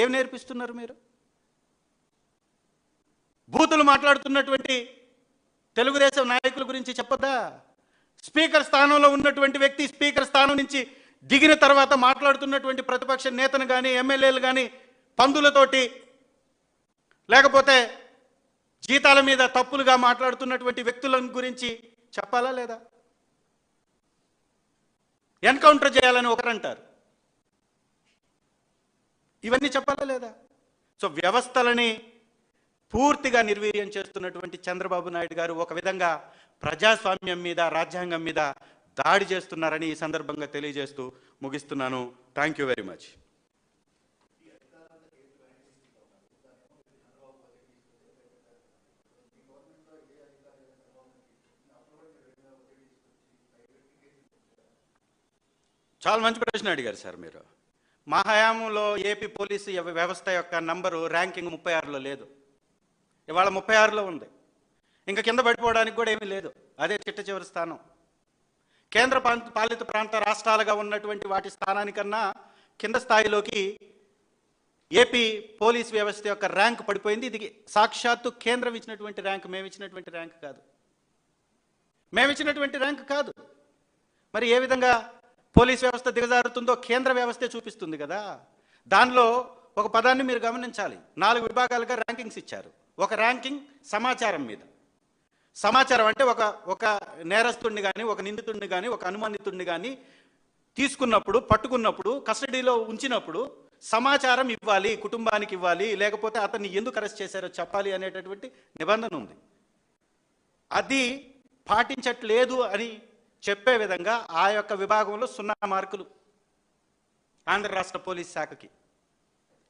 ఏం నేర్పిస్తున్నారు మీరు? బూతులు మాట్లాడుతున్నటువంటి తెలుగుదేశం నాయకుల గురించి చెప్పదా? స్పీకర్ స్థానంలో ఉన్నటువంటి వ్యక్తి స్పీకర్ స్థానం నుంచి దిగిన తర్వాత మాట్లాడుతున్నటువంటి ప్రతిపక్ష నేతను కానీ ఎమ్మెల్యేలు కానీ పందులతోటి లేకపోతే జీతాల మీద తప్పులుగా మాట్లాడుతున్నటువంటి వ్యక్తుల గురించి చెప్పాలా లేదా? ఎన్కౌంటర్ చేయాలని ఒకరంటారు. ఇవన్నీ చెప్పాలా లేదా? సో వ్యవస్థలని పూర్తిగా నిర్వీర్యం చేస్తున్నటువంటి చంద్రబాబు నాయుడు గారు ఒక విధంగా ప్రజాస్వామ్యం మీద రాజ్యాంగం మీద దాడి చేస్తున్నారని ఈ సందర్భంగా తెలియజేస్తూ ముగిస్తున్నాను. థ్యాంక్ యూ వెరీ మచ్ చాలా మంచి ప్రశ్న అడిగారు సార్ మీరు. మా హయాంలో ఏపీ పోలీసు వ్యవస్థ యొక్క నంబరు ర్యాంకింగ్ ముప్పై ఆరులో లేదు. ఇవాళ ముప్పై ఆరులో ఉంది. ఇంకా కింద పడిపోవడానికి కూడా ఏమీ లేదు. అదే చిట్ట చివరి స్థానం. కేంద్ర ప్రాంత పాలిత ప్రాంత రాష్ట్రాలుగా ఉన్నటువంటి వాటి స్థానానికన్నా కింద స్థాయిలోకి ఏపీ పోలీస్ వ్యవస్థ యొక్క ర్యాంక్ పడిపోయింది. ఇది సాక్షాత్తు కేంద్రం ఇచ్చినటువంటి ర్యాంక్ మేము ఇచ్చినటువంటి ర్యాంక్ కాదు. మేము ఇచ్చినటువంటి ర్యాంక్ కాదు. మరి ఏ విధంగా పోలీస్ వ్యవస్థ దిగజారుతుందో కేంద్ర వ్యవస్థే చూపిస్తుంది కదా. దానిలో ఒక పదాన్ని మీరు గమనించాలి. నాలుగు విభాగాలుగా ర్యాంకింగ్స్ ఇచ్చారు. ఒక ర్యాంకింగ్ సమాచారం మీద. సమాచారం అంటే ఒక ఒక నేరస్తుడిని కానీ ఒక నిందితుడిని కానీ ఒక అనుమానితుడిని కానీ తీసుకున్నప్పుడు పట్టుకున్నప్పుడు కస్టడీలో ఉంచినప్పుడు సమాచారం ఇవ్వాలి కుటుంబానికి ఇవ్వాలి లేకపోతే అతన్ని ఎందుకు అరెస్ట్ చేశారో చెప్పాలి అనేటటువంటి నిబంధన ఉంది. అది పాటించట్లేదు అని చెప్పే విధంగా ఆ యొక్క విభాగంలో సున్నా మార్కులు ఆంధ్ర రాష్ట్ర పోలీస్ శాఖకి.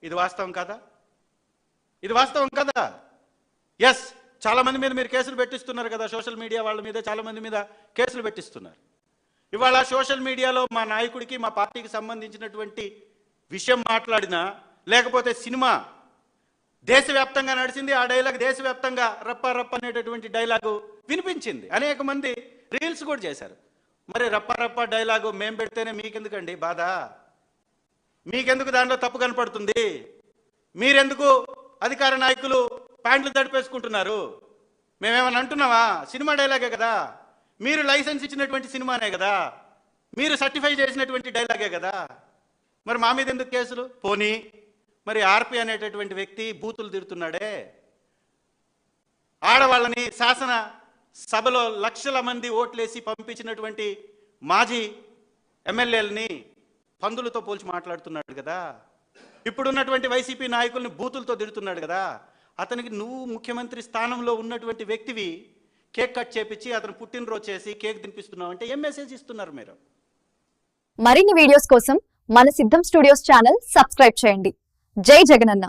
ఇది వాస్తవం కదా? ఇది వాస్తవం కదా? ఎస్ చాలామంది మీద మీరు కేసులు పెట్టిస్తున్నారు కదా సోషల్ మీడియా వాళ్ళ మీద చాలామంది మీద కేసులు పెట్టిస్తున్నారు. ఇవాళ సోషల్ మీడియాలో మా నాయకుడికి మా పార్టీకి సంబంధించినటువంటి విషయం మాట్లాడినా లేకపోతే సినిమా దేశవ్యాప్తంగా నడిచింది ఆ డైలాగ్ దేశవ్యాప్తంగా రప్ప రప్ప అనేటటువంటి డైలాగు వినిపించింది. అనేక మంది రీల్స్ కూడా చేశారు. మరి రప్పారప్ప డైలాగు మేం పెడితేనే మీకెందుకండి బాధ? మీకెందుకు దాంట్లో తప్పు కనపడుతుంది? మీరెందుకు అధికార నాయకులు ప్యాంట్లు తడిపేసుకుంటున్నారు? మేమేమన్నా అంటున్నావా సినిమా డైలాగే కదా. మీరు లైసెన్స్ ఇచ్చినటువంటి సినిమానే కదా. మీరు సర్టిఫై చేసినటువంటి డైలాగే కదా. మరి మా మీద ఎందుకు కేసులు? పోనీ. మరి ఆర్పి అనేటటువంటి వ్యక్తి బూతులు తిడుతున్నాడే. ఆడవాళ్ళని శాసన సభలో లక్షల మంది ఓట్లేసి పంపించినటువంటి మాజీ ఎమ్మెల్యేలని పందులతో పోల్చి మాట్లాడుతున్నాడు కదా. ఇప్పుడున్నటువంటి వైసీపీ నాయకుల్ని బూతులతో తిడుతున్నాడు కదా. అతనికి నువ్వు ముఖ్యమంత్రి స్థానంలో ఉన్నటువంటి వ్యక్తివి కేక్ కట్ చేపించి అతను పుట్టినరోజు చేసి కేక్ తినిపిస్తున్నావు అంటే ఏం మెసేజ్ ఇస్తున్నారు మీరు? మరిన్ని వీడియోస్ కోసం మన సిద్ధం స్టూడియోస్ ఛానల్ సబ్స్క్రైబ్ చేయండి. జై జగనన్న.